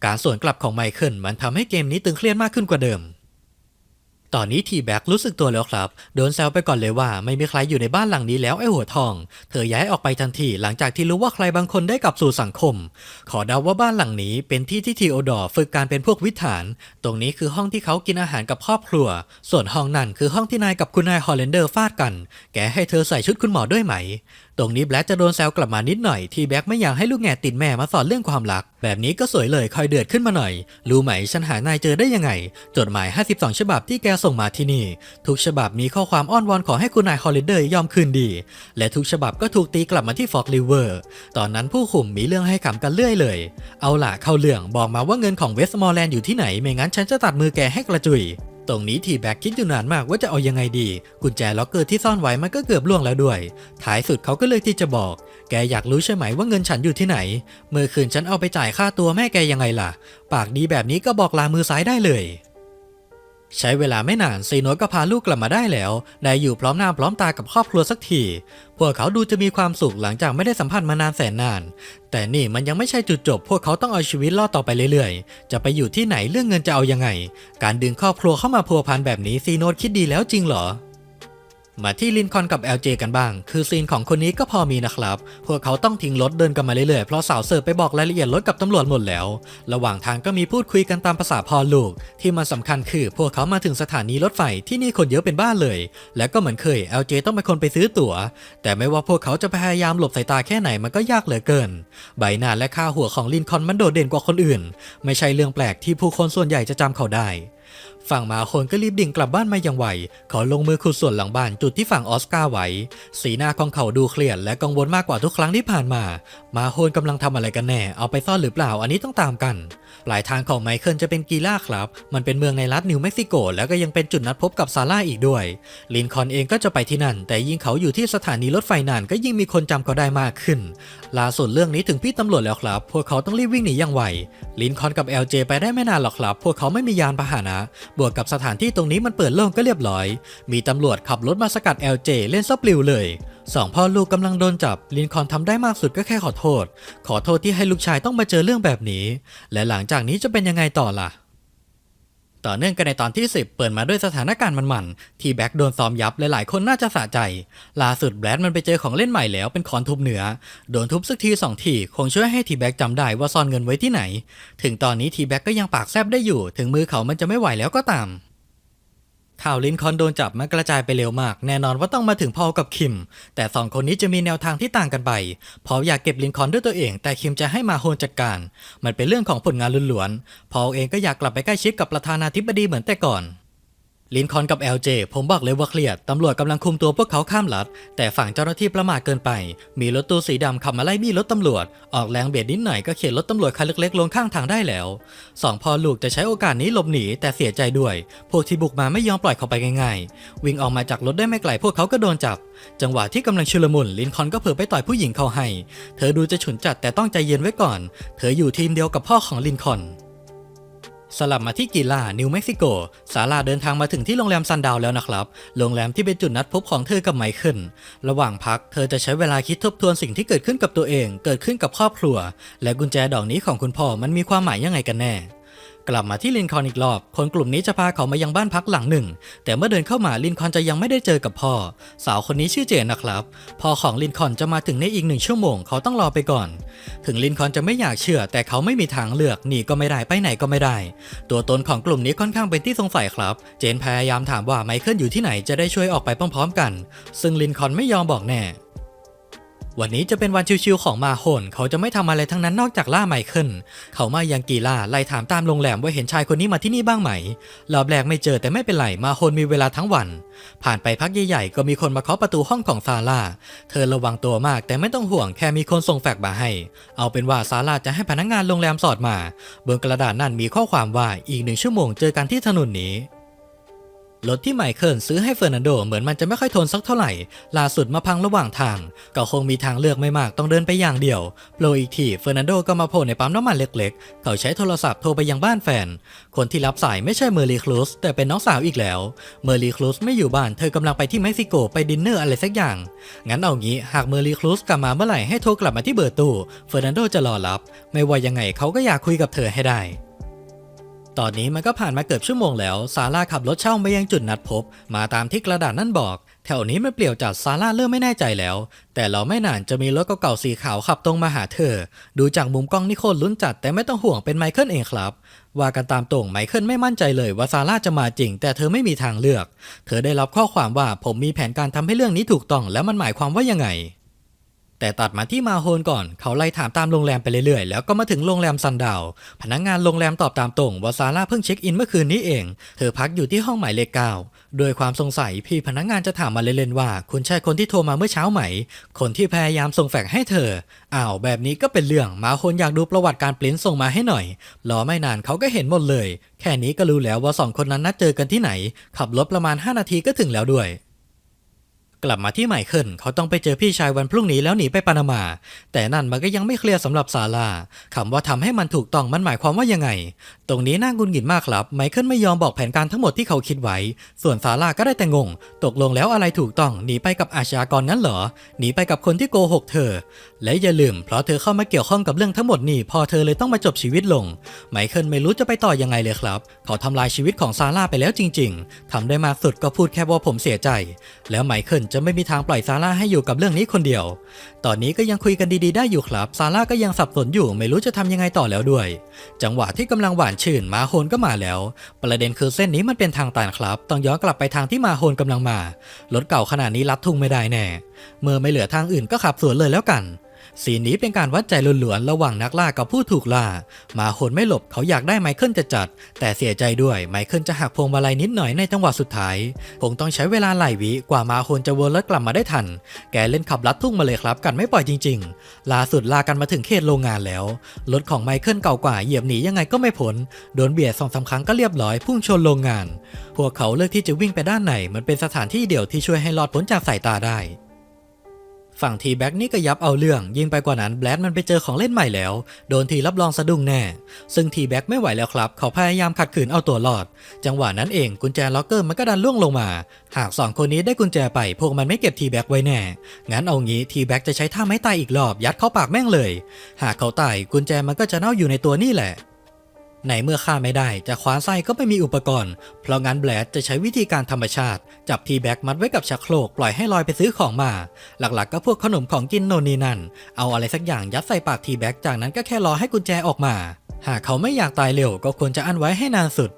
การสวนกลับของไมเคิลมันทำให้เกมนี้ตึงเครียดมากขึ้นกว่าเดิม ตอนนี้ทีแบ็กรู้สึกตัวแล้วครับ โดนแซวไปก่อนเลยว่าไม่มีใครอยู่ในบ้านหลังนี้แล้วไอ้หัวทอง เธอย้ายออกไปทันทีหลังจากที่รู้ว่าใครบางคนได้กลับสู่สังคม ขอเดาว่าบ้านหลังนี้เป็นที่ที่ทีโอดอร์ฝึกการเป็นพวกวิถาน ตรงนี้คือห้องที่เขากินอาหารกับครอบครัว ส่วนห้องนั่นคือห้องที่นายกับคุณนายฮอลแลนเดอร์ฟาดกัน แกให้เธอใส่ชุดคุณหมอด้วยไหม ตรงนี้แบล็กจะโดนแซวกลับมานิดหน่อยที่แบล็กไม่อยากให้ลูกแง่ติดแม่มาสอนเรื่องความรัก แบบนี้ก็สวยเลยคอยเดือดขึ้นมาหน่อย รู้ไหมฉันหานายเจอได้ยังไง จดหมาย 52 ฉบับที่แกส่งมาที่นี่ ทุกฉบับมีข้อความอ้อนวอนขอให้คุณนายฮอลลิเดย์ยอมคืนดี และทุกฉบับก็ถูกตีกลับมาที่ฟอกลิเวอร์ ตอนนั้นผู้ขุมมีเรื่องให้ขำกันเรื่อยเลย เอาล่ะเข้าเรื่องบอกมาว่าเงินของเวสต์มอร์แลนด์อยู่ที่ไหน ไม่งั้นฉันจะตัดมือแกให้กระจุย ตรงนี้ทีแบ็กคิดอยู่นานมากว่าจะเอายังไงดี กุญแจล็อกเกอร์ที่ซ่อนไว้มันก็เกือบล่วงแล้วด้วย ท้ายสุดเขาก็เลยที่จะบอก แกอยากรู้ใช่ไหมว่าเงินฉันอยู่ที่ไหน เมื่อคืนฉันเอาไปจ่ายค่าตัวแม่แกยังไงล่ะ ปากดีแบบนี้ก็บอกลามือซ้ายได้เลย ใช้เวลาไม่นานซีโนตก็พาลูกกลับมาได้แล้ว ได้อยู่พร้อมหน้าพร้อมตากับครอบครัวสักที พวกเขาดูจะมีความสุขหลังจากไม่ได้สัมผัสมานานแสนนาน แต่นี่มันยังไม่ใช่จุดจบ พวกเขาต้องเอาชีวิตรอดต่อไปเรื่อยๆ จะไปอยู่ที่ไหนเรื่องเงินจะเอายังไง การดึงครอบครัวเข้ามาพัวพันแบบนี้ซีโนตคิดดีแล้วจริงเหรอ มาที่ลินคอนกับ LJ กันบ้าง คือซีนของคนนี้ก็พอมีนะครับ พวกเขาต้องทิ้งรถเดินกันมาเรื่อยๆ เพราะสาวเสิร์ฟไปบอกรายละเอียดรถกับตำรวจหมดแล้ว ระหว่างทางก็มีพูดคุยกันตามภาษาพ่อลูก ที่มันสำคัญคือพวกเขามาถึงสถานีรถไฟที่นี่คนเยอะเป็นบ้านเลย และก็เหมือนเคย LJ ต้องเป็นคนไปซื้อตั๋ว แต่ไม่ว่าพวกเขาจะพยายามหลบสายตาแค่ไหนมันก็ยากเหลือเกิน ใบหน้าและค่าหัวของลินคอนมันโดดเด่นกว่าคนอื่น ไม่ใช่เรื่องแปลกที่ผู้คนส่วนใหญ่จะจำเขาได้ ฝั่งหมาโคนก็รีบดิ่งกลับบ้านมาอย่างไวเขาลงมือขุดส่วนหลังบ้านจุดที่ฝั่งออสการ์ไว้ สีหน้าของเขาดูเครียดและกังวลมากกว่าทุกครั้งที่ผ่านมาหมาโคนกำลังทำอะไรกันแน่ เอาไปซ่อนหรือเปล่าอันนี้ต้องตามกัน ปลายทางของไมเคิลจะเป็นกีล่าครับ มันเป็นเมืองในรัฐนิวเม็กซิโก แล้วก็ยังเป็นจุดนัดพบกับซาร่าอีกด้วย ลินคอนเองก็จะไปที่นั่น แต่ยิ่งเขาอยู่ที่สถานีรถไฟนานก็ยิ่งมีคนจำเขาได้มากขึ้นล่าสุดเรื่องนี้ถึงพี่ตำรวจแล้วครับ พวกเขาต้องรีบวิ่งหนีอย่างไวลินคอนกับ LJ ไปได้ไม่นานหรอกครับ พวกเขาไม่มียานพาหนะบวกกับสถานที่ตรงนี้มันเปิดโล่งก็เรียบร้อย มีตำรวจขับรถมาสกัด LJ เล่นซับปลิวเลยสองพ่อลูกกำลังโดนจับลินคอนทำได้มากสุดก็แค่ขอโทษ ขอโทษที่ให้ลูกชายต้องมาเจอเรื่องแบบนี้ และหลังจากนี้จะเป็นยังไงต่อล่ะ ต่อเนื่องกันในตอนที่ 10 เปิดมาด้วยสถานการณ์มันๆ ที่แบ็กโดนซ้อมยับหลายๆคนน่าจะสะใจ ล่าสุดแบรดมันไปเจอของเล่นใหม่แล้วเป็นคอนทุบเหนือ โดนทุบสักทีสองทีคงช่วยให้ทีแบ็กจำได้ว่าซ่อนเงินไว้ที่ไหน ถึงตอนนี้ทีแบ็กก็ยังปากแซบได้อยู่ ถึงมือเขามันจะไม่ไหวแล้วก็ตาม ข่าวลินคอนโดนจับมันกระจายไปเร็วมาก แน่นอนว่าต้องมาถึงพอลกับคิม แต่สองคนนี้จะมีแนวทางที่ต่างกันไปพอลอยากเก็บลินคอนด้วยตัวเอง แต่คิมจะให้มาโฮนจัดการ มันเป็นเรื่องของผลงานล้วนๆพอลเองก็อยากกลับไปใกล้ชิดกับประธานาธิบดีเหมือนแต่ก่อน ลินคอนกับ LJ ผมบอกเลยว่าเครียด ตำรวจกำลังคุมตัวพวกเขาข้ามลัด แต่ฝั่งเจ้าหน้าที่ประมาทเกินไป มีรถตู้สีดำขับมาไล่บี้รถตำรวจ ออกแรงเบียดนิดหน่อยก็เข็นรถตำรวจคันเล็กๆลงข้างทางได้แล้วสองพ่อลูกจะใช้โอกาสนี้หลบหนีแต่เสียใจด้วย พวกที่บุกมาไม่ยอมปล่อยเขาไปง่ายๆ วิ่งออกมาจากรถได้ไม่ไกลพวกเขาก็โดนจับ จังหวะที่กำลังชุลมุนลินคอนก็เผลอไปต่อยผู้หญิงเขาให้ เธอดูจะฉุนจัดแต่ต้องใจเย็นไว้ก่อน เธออยู่ทีมเดียวกับพ่อของลินคอน สลับมาที่กีลานิวเม็กซิโกสาลาเดินทางมาถึงที่โรงแรมซันดาวแล้วนะครับ โรงแรมที่เป็นจุดนัดพบของเธอกับไมเคิล ระหว่างพัก เธอจะใช้เวลาคิดทบทวนสิ่งที่เกิดขึ้นกับตัวเอง เกิดขึ้นกับครอบครัว และกุญแจดอกนี้ของคุณพ่อมันมีความหมายยังไงกันแน่ กลับมาที่ลินคอนอีกรอบ คนกลุ่มนี้จะพาเขามายังบ้านพักหลังหนึ่ง แต่เมื่อเดินเข้ามาลินคอนจะยังไม่ได้เจอกับพ่อ สาวคนนี้ชื่อเจนนะครับ พ่อของลินคอนจะมาถึงในอีกหนึ่งชั่วโมง เขาต้องรอไปก่อน ถึงลินคอนจะไม่อยากเชื่อ แต่เขาไม่มีทางเลือกหนีก็ไม่ได้ไปไหนก็ไม่ได้ ตัวตนของกลุ่มนี้ค่อนข้างเป็นที่สงสัยครับ เจนพยายามถามว่าไมเคิลอยู่ที่ไหนจะได้ช่วยออกไปพร้อมๆกัน ซึ่งลินคอนไม่ยอมบอกแน่ วันนี้จะเป็นวันชิวๆของมาโฮนเขาจะไม่ทำอะไรทั้งนั้นนอกจากล่าไมเคิลเขามายังกีล่าไล่ถามตามโรงแรมว่าเห็นชายคนนี้มาที่นี่บ้างไหมรอบแรกไม่เจอแต่ไม่เป็นไรมาโฮนมีเวลาทั้งวัน ผ่านไปพักใหญ่ๆก็มีคนมาเคาะประตูห้องของซาร่าเธอระวังตัวมากแต่ไม่ต้องห่วงแค่มีคนส่งแฟกมาให้ เอาเป็นว่าซาร่าจะให้พนักงานโรงแรมสอดมาบนกระดาษนั่นมีข้อความว่าอีกหนึ่งชั่วโมงเจอกันที่ถนนนี้ รถที่ไมเคิลซื้อให้เฟอร์นันโดเหมือนมันจะไม่ค่อยทนสักเท่าไหร่ ล่าสุดมาพังระหว่างทาง ก็คงมีทางเลือกไม่มากต้องเดินไปอย่างเดียวโปรอีกทีเฟอร์นันโดก็มาโผล่ในปั๊มน้ำมันเล็กๆ เขาใช้โทรศัพท์โทรไปยังบ้านแฟน คนที่รับสายไม่ใช่เมอร์ลีคลูสแต่เป็นน้องสาวอีกแล้ว เมอร์ลีคลูสไม่อยู่บ้านเธอกำลังไปที่เม็กซิโกไปดินเนอร์อะไรสักอย่าง งั้นเอางี้หากเมอร์ลีคลูสกลับมาเมื่อไหร่ให้โทรกลับมาที่เบอร์ตู้เฟอร์นันโดจะรอรับ ไม่ว่ายังไงเขาก็อยากคุยกับเธอให้ได้ ตอนนี้มันก็ผ่านมาเกือบชั่วโมงแล้ว ซาร่าขับรถเช่าไปยังจุดนัดพบ มาตามที่กระดาษนั่นบอก แถวนี้มันเปลี่ยวจัดซาร่าเริ่มไม่แน่ใจแล้ว แต่เราไม่นานจะมีรถเก่าๆสีขาวขับตรงมาหาเธอ ดูจากมุมกล้องนี่โคตรลุ้นจัดแต่ไม่ต้องห่วงเป็นไมเคิลเองครับว่ากันตามตรงไมเคิลไม่มั่นใจเลยว่าซาร่าจะมาจริง แต่เธอไม่มีทางเลือก เธอได้รับข้อความว่าผมมีแผนการทำให้เรื่องนี้ถูกต้อง แล้วมันหมายความว่ายังไง แต่ตัดมาที่มาโฮนก่อน เขาไล่ถามตามโรงแรมไปเรื่อยๆ แล้วก็มาถึงโรงแรมซันดาว พนักงานโรงแรมตอบตามตรงว่าซาร่าเพิ่งเช็คอินเมื่อคืนนี้เอง เธอพักอยู่ที่ห้องหมายเลขเก้าโดยความสงสัยพี่พนักงานจะถามมาเล่นๆว่า คุณใช่คนที่โทรมาเมื่อเช้าไหม คนที่พยายามส่งแฟกให้เธอ อ้าวแบบนี้ก็เป็นเรื่องมาโฮนอยากดูประวัติการปริ้นส่งมาให้หน่อย รอไม่นานเขาก็เห็นหมดเลย แค่นี้ก็รู้แล้วว่าสองคนนั้นนัดเจอกันที่ไหน ขับรถประมาณ 5 นาทีก็ถึงแล้วด้วย กลับมาที่ไมเคิลเขาต้องไปเจอพี่ชายวันพรุ่งนี้แล้วหนีไปปานามา แต่นั่นมันก็ยังไม่เคลียร์สำหรับซาร่าคำว่าทำให้มันถูกต้องมันหมายความว่ายังไง ตรงนี้น่ากุนหินมากครับ ไมเคิลไม่ยอมบอกแผนการทั้งหมดที่เขาคิดไว้ ส่วนซาร่าก็ได้แต่งง ตกลงแล้วอะไรถูกต้องหนีไปกับอาชญากรงั้นเหรอหนีไปกับคนที่โกหกเธอและอย่าลืมเพราะเธอเข้ามาเกี่ยวข้องกับเรื่องทั้งหมดนี่พอเธอเลยต้องมาจบชีวิตลง ไมเคิลไม่รู้จะไปต่อยังไงเลยครับเขาทำลายชีวิตของซาร่าไปแล้วจริง ๆทำได้มากสุดก็พูดแค่ว่าผมเสียใจ แล้วไมเคิลจะไม่มีทางปล่อยซาร่าให้อยู่กับเรื่องนี้คนเดียว ตอนนี้ก็ยังคุยกันดีๆได้อยู่ครับซาร่าก็ยังสับสนอยู่ไม่รู้จะทำยังไงต่อแล้วด้วย จังหวะที่กำลังหวานชื่นมาโฮนก็มาแล้ว ประเด็นคือเส้นนี้มันเป็นทางตันครับ ต้องย้อนกลับไปทางที่มาโฮนกำลังมารถเก่าขนาดนี้ลัดทุ่งไม่ได้แน่ เมื่อไม่เหลือทางอื่นก็ขับสวนเลยแล้วกัน สีนี้เป็นการวัดใจล้วนๆระหว่างนักล่ากับผู้ถูกล่า มาโฮนไม่หลบเขาอยากได้ไมเคิลจะจัด แต่เสียใจด้วยไมเคิลจะหักพวงมาลัยนิดหน่อยในจังหวะสุดท้ายคงต้องใช้เวลาหลายวิกว่ามาโฮนจะวนรถกลับมาได้ทัน แกเล่นขับลัดทุ่งมาเลยครับ กันไม่ปล่อยจริง ๆ ล่าสุดลากันมาถึงเขตโรงงานแล้ว รถของไมเคิลเก่ากว่าเหยียบหนียังไงก็ไม่พ้นโดนเบียดสองสามครั้งก็เรียบร้อยพุ่งชนโรงงาน พวกเขาเลือกที่จะวิ่งไปด้านไหนมันเป็นสถานที่เดียวที่ช่วยให้รอดพ้นจากสายตาได้ ฝั่งทีแบ็กนี่ก็ยับเอาเรื่อง ยิ่งไปกว่านั้นแบลดมันไปเจอของเล่นใหม่แล้ว โดนทีรับรองสะดุ้งแน่ ซึ่งทีแบ็กไม่ไหวแล้วครับ เขาพยายามขัดขืนเอาตัวรอด จังหวะนั้นเองกุญแจล็อกเกอร์มันก็ดันล่วงลงมา หากสองคนนี้ได้กุญแจไป พวกมันไม่เก็บทีแบ็กไว้แน่ งั้นเอางี้ทีแบ็กจะใช้ท่าไม้ตายอีกรอบยัดเข้าปากแม่งเลย หากเขาตายกุญแจมันก็จะเน่าอยู่ในตัวนี่แหละ ในเมื่อฆ่าไม่ได้จะคว้าไส้ก็ไม่มีอุปกรณ์ เพราะงั้นแบลดจะใช้วิธีการธรรมชาติ จับทีแบ็กมัดไว้กับชักโครกปล่อยให้ลอยไปซื้อของมา หลักๆ ก็พวกขนมของกินโนนนีนั่น เอาอะไรสักอย่างยัดใส่ปากทีแบ็กจากนั้นก็แค่รอให้กุญแจออกมา หากเขาไม่อยากตายเร็วก็ควรจะอั้นไว้ให้นานสุด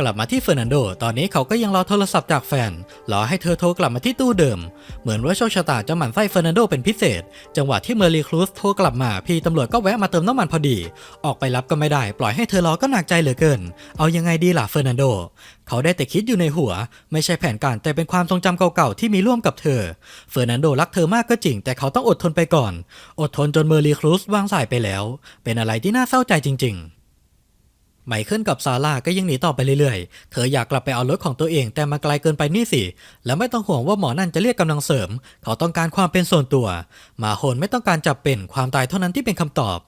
กลับมาที่เฟอร์นันโด ตอนนี้เขาก็ยังรอโทรศัพท์จากแฟน รอให้เธอโทรกลับมาที่ตู้เดิม เหมือนว่าโชคชะตาจะหมั่นไส้เฟอร์นันโดเป็นพิเศษ จังหวะที่เมอร์ลีครูสโทรกลับมา พี่ตำรวจก็แวะมาเติมน้ำมันพอดี ออกไปรับก็ไม่ได้ ปล่อยให้เธอรอก็หนักใจเหลือเกิน เอายังไงดีล่ะเฟอร์นันโด เขาได้แต่คิดอยู่ในหัว ไม่ใช่แผนการแต่เป็นความทรงจำเก่าๆที่มีร่วมกับเธอ เฟอร์นันโดรักเธอมากก็จริง แต่เขาต้องอดทนไปก่อน อดทนจนเมอร์ลีครูสวางสายไปแล้ว เป็นอะไรที่น่าเศร้าใจจริง ๆ ไมเคิลกับซาร่าก็ยังหนีต่อไปเรื่อยๆ เธออยากกลับไปเอารถของตัวเองแต่มาไกลเกินไปนี่สิ และไม่ต้องห่วงว่าหมอนั่นจะเรียกกำลังเสริม เขาต้องการความเป็นส่วนตัว มาโฮนไม่ต้องการจับเป็นความตายเท่านั้นที่เป็นคำตอบ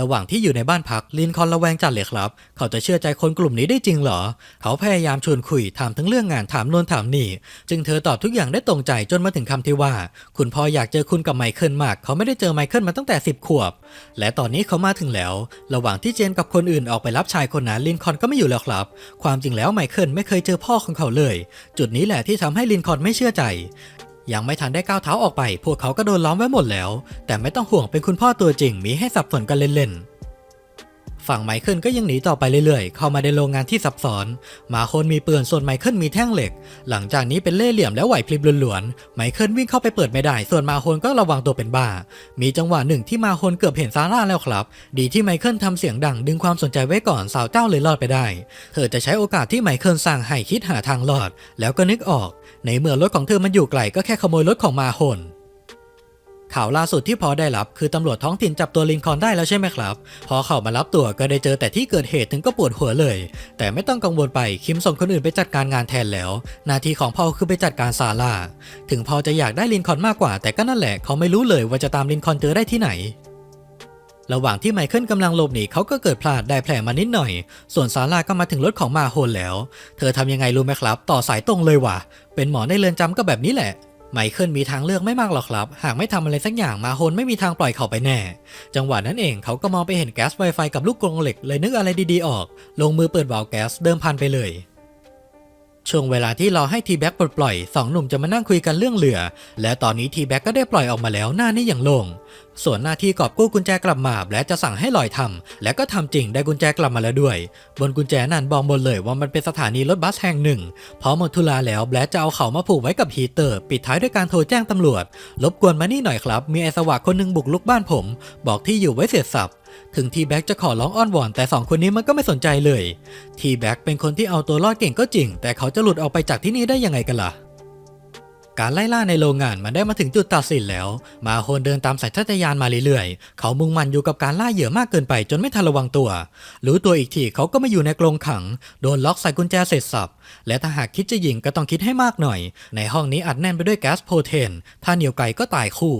ระหว่างที่อยู่ในบ้านพักลินคอนระแวงจัดเลยครับ เขาจะเชื่อใจคนกลุ่มนี้ได้จริงเหรอ เขาพยายามชวนคุยถามทั้งเรื่องงานถามโนนถามนี่ จึงเธอตอบทุกอย่างได้ตรงใจจนมาถึงคำที่ว่า คุณพ่ออยากเจอคุณกับไมเคิลมาก เขาไม่ได้เจอไมเคิลมาตั้งแต่ 10 ขวบ และตอนนี้เขามาถึงแล้ว ระหว่างที่เจนกับคนอื่นออกไปรับชายคนนั้นลินคอนก็ไม่อยู่แล้วครับ ความจริงแล้วไมเคิลไม่เคยเจอพ่อของเขาเลย จุดนี้แหละที่ทำให้ลินคอนไม่เชื่อใจ ยังไม่ทันได้ก้าวเท้าออกไป พวกเขาก็โดนล้อมไว้หมดแล้ว แต่ไม่ต้องห่วงเป็นคุณพ่อตัวจริงมีให้สับสนกันเล่นๆ ฝั่งไมเคิลก็ยังหนีต่อไปเรื่อยๆ เข้ามาในโรงงานที่ซับซ้อน มาโคนมีปืนส่วนไมเคิลมีแท่งเหล็ก หลังจากนี้เป็นเล่ห์เหลี่ยมและไหวพริบล้วนๆ ไมเคิลวิ่งเข้าไปเปิดไม่ได้ ส่วนมาโคนก็ระวังตัวเป็นบ้า มีจังหวะหนึ่งที่มาโคนเกือบเห็นซาร่าแล้วครับ ดีที่ไมเคิลทำเสียงดังดึงความสนใจไว้ก่อนสาวเจ้าเลยรอดไปได้ เธอจะใช้โอกาสที่ไมเคิลสั่งให้คิดหาทางรอด แล้วก็นึกออก ในเมื่อรถของเธอมันอยู่ไกลก็แค่ขโมยรถของมาโคน ข่าวล่าสุดที่พอได้รับคือตำรวจท้องถิ่นจับตัวลินคอนได้แล้วใช่ไหมครับ พอเขามารับตัวก็ได้เจอแต่ที่เกิดเหตุถึงก็ปวดหัวเลย แต่ไม่ต้องกังวลไปคิมส่งคนอื่นไปจัดการงานแทนแล้ว หน้าที่ของพอคือไปจัดการซาร่าถึงพอจะอยากได้ลินคอนมากกว่า แต่ก็นั่นแหละเขาไม่รู้เลยว่าจะตามลินคอนเจอได้ที่ไหนระหว่างที่ไมเคิลกำลังหลบหนีเขาก็เกิดพลาดได้แผลมานิดหน่อย ส่วนซาร่าก็มาถึงรถของมาโฮนแล้ว เธอทำยังไงรู้ไหมครับ ต่อสายตรงเลยว่ะ เป็นหมอในเรือนจำก็แบบนี้แหละ ไมเคิลมีทางเลือกไม่มากหรอกครับ หากไม่ทำอะไรสักอย่างมาโฮนไม่มีทางปล่อยเขาไปแน่ จังหวะนั้นเองเขาก็มองไปเห็นแก๊สไวไฟกับลูกกรงเหล็กเลยนึกอะไรดีๆออก ลงมือเปิดวาล์วแก๊สเดิมพันไปเลย ช่วงเวลาที่รอให้ทีแบ็กปลดปล่อยสองหนุ่มจะมานั่งคุยกันเรื่องเรือ และตอนนี้ทีแบ็กก็ได้ปล่อยออกมาแล้วหน้านี้อย่างโล่งส่วนหน้าที่กอบกู้กุญแจกลับมาและจะสั่งให้ลอยทำและก็ทำจริงได้กุญแจกลับมาแล้วด้วย บนกุญแจนั้นบอกหมดเลยว่ามันเป็นสถานีรถบัสแห่งหนึ่งพอหมดธุระแล้วแบลจะเอาเขามาผูกไว้กับฮีเตอร์ ปิดท้ายด้วยการโทรแจ้งตำรวจรบกวนมานี่หน่อยครับ มีไอสวะคนหนึงบุกลุกบ้านผม บอกที่อยู่ไว้เสียสับ ถึงทีแบ็กจะขอร้องอ้อนวอนแต่สองคนนี้มันก็ไม่สนใจเลย ทีแบ็กเป็นคนที่เอาตัวรอดเก่งก็จริง แต่เขาจะหลุดออกไปจากที่นี่ได้ยังไงกันล่ะ การไล่ล่าในโรงงานมันได้มาถึงจุดตัดสินแล้ว มาโฮนเดินตามสายทัตยานมาเรื่อยๆ เขามุ่งมั่นอยู่กับการล่าเหยื่อมากเกินไปจนไม่ทันระวังตัว รู้ตัวอีกทีเขาก็มาอยู่ในกรงขัง โดนล็อกใส่กุญแจเสร็จสับ และถ้าหากคิดจะยิงก็ต้องคิดให้มากหน่อย ในห้องนี้อัดแน่นไปด้วยแก๊สโพเทน ถ้าเหนียวไกลก็ตายคู่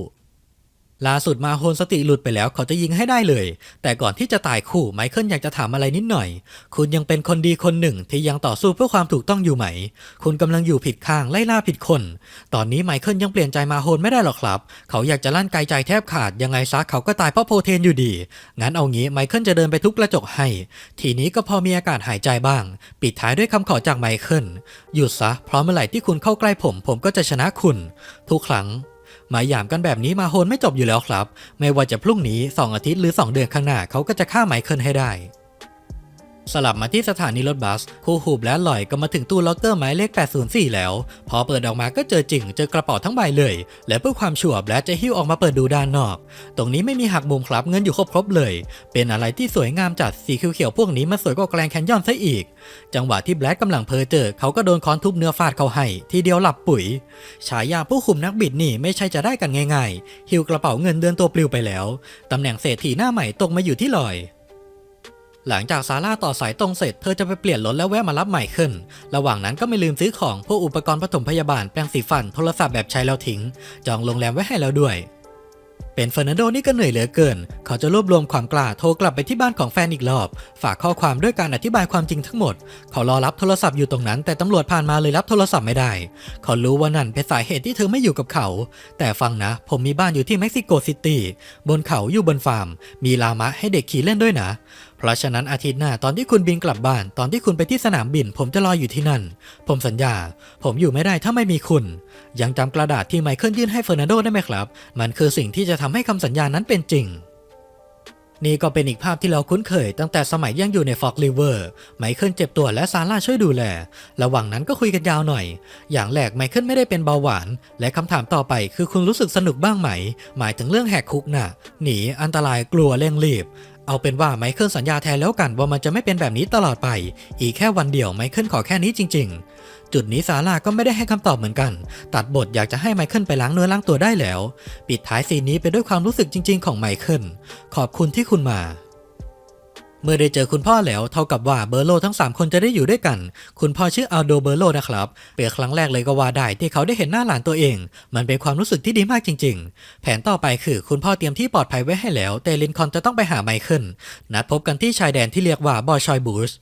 ล่าสุดมาโฮนสติหลุดไปแล้วเขาจะยิงให้ได้เลย แต่ก่อนที่จะตายคู่ไมเคิลอยากจะถามอะไรนิดหน่อย คุณยังเป็นคนดีคนหนึ่งที่ยังต่อสู้เพื่อความถูกต้องอยู่ไหม คุณกำลังอยู่ผิดข้างไล่ล่าผิดคน ตอนนี้ไมเคิลยังเปลี่ยนใจมาโฮนไม่ได้หรอกครับ เขาอยากจะลั่นไกลใจแทบขาดยังไงซะเขาก็ตายเพราะโปรเทนอยู่ดี งั้นเอางี้ไมเคิลจะเดินไปทุบกระจกให้ ทีนี้ก็พอมีอากาศหายใจบ้าง ปิดท้ายด้วยคำขอจากไมเคิล หยุดซะ เพราะเมื่อไหร่ที่คุณเข้าใกล้ผม ผมก็จะชนะคุณ ทุกครั้ง มายหยามกันแบบนี้มาโฮนไม่จบอยู่แล้วครับ ไม่ว่าจะพรุ่งนี้ 2 อาทิตย์หรือ 2 เดือนข้างหน้าเขาก็จะฆ่าไมเคิลให้ได้ สลับมาที่สถานีรถบัสคู่หูบและลอยก็มาถึงตู้ล็อกเกอร์หมายเลข 804 แล้ว พอเปิดออกมาก็เจอจริง เจอกระเป๋าทั้งใบเลย และเพื่อความชัวร์และจะหิ้วออกมาเปิดดูด้านนอก ตรงนี้ไม่มีหักมุมครับเงินอยู่ครบๆเลย เป็นอะไรที่สวยงามจัดสีเขียวๆพวกนี้มันสวยกว่าแกลนแคนยอนซะอีก จังหวะที่แบล็กกำลังเพอเจอเขาก็โดนค้อนทุบเนื้อฟาดเขาให้ทีเดียวหลับปุ๋ย ฉายาผู้คุมนักบิดนี่ไม่ใช่จะได้กันง่าย ๆ หิวกระเป๋าเงินเดือนตัวปลิวไปแล้วตำแหน่งเศรษฐีหน้าใหม่ตกมาอยู่ที่ลอย หลังจากซาร่าต่อสายตรงเสร็จเธอจะไปเปลี่ยนรถแล้วแวะมารับใหม่ขึ้น ระหว่างนั้นก็ไม่ลืมซื้อของพวกอุปกรณ์ปฐมพยาบาลแปรงสีฟันโทรศัพท์แบบใช้แล้วทิ้ง จองโรงแรมไว้ให้แล้วด้วย เป็นเฟอร์นันโดนี่ก็เหนื่อยเหลือเกิน เขาจะรวบรวมความกล้าโทรกลับไปที่บ้านของแฟนอีกรอบ ฝากข้อความด้วยการอธิบายความจริงทั้งหมด เขารอรับโทรศัพท์อยู่ตรงนั้น แต่ตำรวจผ่านมาเลยรับโทรศัพท์ไม่ได้ เขารู้ว่านั่นเป็นสาเหตุที่เธอไม่อยู่กับเขา แต่ฟังนะ ผมมีบ้านอยู่ที่เม็กซิโกซิตี้บนเขาอยู่บนฟาร์ม มีลามะให้เด็กขี่เล่นด้วยนะ เพราะฉะนั้นอาทิตย์หน้าตอนที่คุณบินกลับบ้าน ตอนที่คุณไปที่สนามบิน ผมจะรออยู่ที่นั่น ผมสัญญา ผมอยู่ไม่ได้ถ้าไม่มีคุณ ยังจำกระดาษที่ไมเคิลยื่นให้เฟอร์นันโดได้ไหมครับ มันคือสิ่งที่จะทำให้คำสัญญานั้นเป็นจริงนี่ก็เป็นอีกภาพที่เราคุ้นเคยตั้งแต่สมัยยังอยู่ในฟอกลิเวอร์ไมเคิลเจ็บตัวและซาร่าช่วยดูแล ระหว่างนั้นก็คุยกันยาวหน่อย อย่างแรกไมเคิลไม่ได้เป็นเบาหวาน และคำถามต่อไปคือคุณรู้สึกสนุกบ้างไหม หมายถึงเรื่องแหกคุกน่ะ หนีอันตรายกลัวเร่งรีบ เอาเป็นว่าไมเคิลสัญญาแทนแล้วกันว่ามันจะไม่เป็นแบบนี้ตลอดไป อีกแค่วันเดียวไมเคิลขอแค่นี้จริง ๆ จุดนี้ซาร่าก็ไม่ได้ให้คำตอบเหมือนกัน ตัดบทอยากจะให้ไมเคิลไปล้างเนื้อล้างตัวได้แล้ว ปิดท้ายซีนนี้ไปด้วยความรู้สึกจริง ๆ ของไมเคิลขอบคุณที่คุณมา เมื่อได้เจอคุณพ่อแล้วเท่ากับว่าเบอร์โลทั้ง 3 คนจะได้อยู่ด้วยกัน คุณพ่อชื่ออัลโดเบอร์โลนะครับเป็นครั้งแรกเลยก็ว่าได้ที่เขาได้เห็นหน้าหลานตัวเอง มันเป็นความรู้สึกที่ดีมากจริง ๆ แผนต่อไปคือคุณพ่อเตรียมที่ปลอดภัยไว้ให้แล้ว แต่ลินคอนจะต้องไปหาไมเคิลนัดพบกันที่ชายแดนที่เรียกว่าบอชอยบูส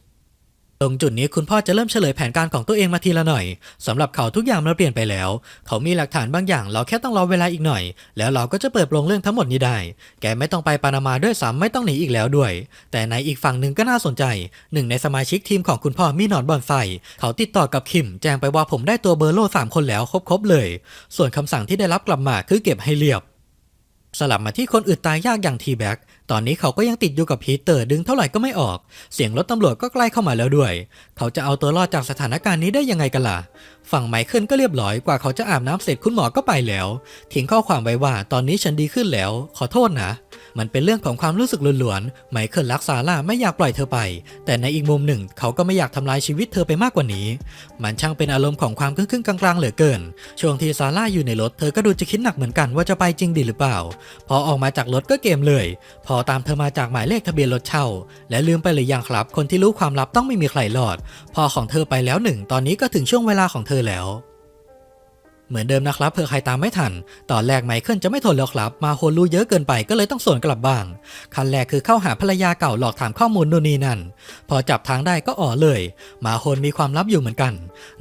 ตรงจุดนี้คุณพ่อจะเริ่มเฉลยแผนการของตัวเองมาทีละหน่อยสำหรับเขาทุกอย่างมันเปลี่ยนไปแล้ว เขามีหลักฐานบางอย่าง เราแค่ต้องรอเวลาอีกหน่อย แล้วเราก็จะเปิดโปงเรื่องทั้งหมดนี้ได้ แกไม่ต้องไปปานามาด้วยซ้ำไม่ต้องหนีอีกแล้วด้วย แต่ในอีกฝั่งหนึ่งก็น่าสนใจ หนึ่งในสมาชิกทีมของคุณพ่อมีหนอนบอนไซเขาติดต่อกับคิม แจ้งไปว่าผมได้ตัวเบอร์โล่สามคนแล้วครบๆเลย ส่วนคำสั่งที่ได้รับกลับมาคือเก็บให้เรียบสลับมาที่คนอื่นตายยากอย่างทีแบ็ก ตอนนี้เขาก็ยังติดอยู่กับพีเตอร์ดึงเท่าไหร่ก็ไม่ออก เสียงรถตำรวจก็ใกล้เข้ามาแล้วด้วย เขาจะเอาตัวรอดจากสถานการณ์นี้ได้ยังไงกันล่ะ ฝั่งไมเคิลก็เรียบร้อยกว่าเขาจะอาบน้ำเสร็จคุณหมอก็ไปแล้ว ทิ้งข้อความไว้ว่าตอนนี้ฉันดีขึ้นแล้ว ขอโทษนะ มันเป็นเรื่องของความรู้สึกล้วนๆไมเคิลรักซาร่าไม่อยากปล่อยเธอไป แต่ในอีกมุมหนึ่งเขาก็ไม่อยากทำลายชีวิตเธอไปมากกว่านี้ มันช่างเป็นอารมณ์ของความครึ่งๆกลางๆเหลือเกิน ช่วงที่ซาร่าอยู่ในรถเธอก็ดูจะคิดหนักเหมือนกันว่าจะไปจริงดีหรือเปล่า พอออกมาจากรถก็เกมเลย พอตามเธอมาจากหมายเลขทะเบียนรถเช่า และลืมไปหรือยังครับ คนที่รู้ความลับต้องไม่มีใครรอด พอของเธอไปแล้วหนึ่งตอนนี้ก็ถึงช่วงเวลาของเธอแล้ว เหมือนเดิมนะครับเผื่อใครตามไม่ทัน ตอนแรกไมเคิลจะไม่ทนแล้วครับ มาโฮรู้เยอะเกินไปก็เลยต้องสวนกลับบ้างขั้นแรกคือเข้าหาภรรยาเก่าหลอกถามข้อมูลนู่นนี่นั่น พอจับทางได้ก็อ๋อเลย มาโฮนมีความลับอยู่เหมือนกัน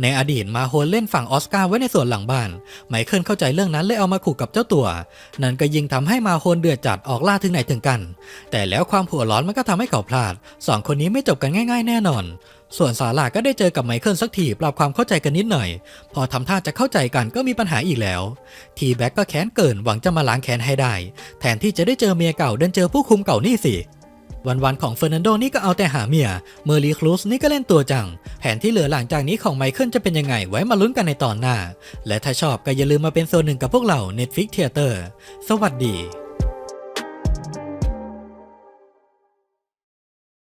ในอดีตมาโฮนเล่นฝั่งออสการ์ไว้ในส่วนหลังบ้าน ไมเคิลเข้าใจเรื่องนั้นเลยเอามาขู่กับเจ้าตัว นั่นก็ยิ่งทำให้มาโฮนเดือดจัดออกล่าถึงไหนถึงกัน แต่แล้วความผัวร้อนมันก็ทำให้เขาพลาดสองคนนี้ไม่จบกันง่าย ๆ แน่นอน ส่วนซาร่าก็ได้เจอกับไมเคิลสักทีปรับความเข้าใจกันนิดหน่อย พอทำท่าจะเข้าใจกันก็มีปัญหาอีกแล้ว ทีแบ็กก็แค้นเกินหวังจะมาล้างแค้นให้ได้ แทนที่จะได้เจอเมียเก่าเดินเจอผู้คุมเก่านี่สิวันๆของเฟอร์นันโดนี่ก็เอาแต่หาเมีย เมอร์ลีครูสนี่ก็เล่นตัวจัง แผนที่เหลือหลังจากนี้ของไมเคิลจะเป็นยังไงไว้มาลุ้นกันในตอนหน้า และถ้าชอบก็อย่าลืมมาเป็นส่วนหนึ่งกับพวกเรา Netflix Theater สวัสดี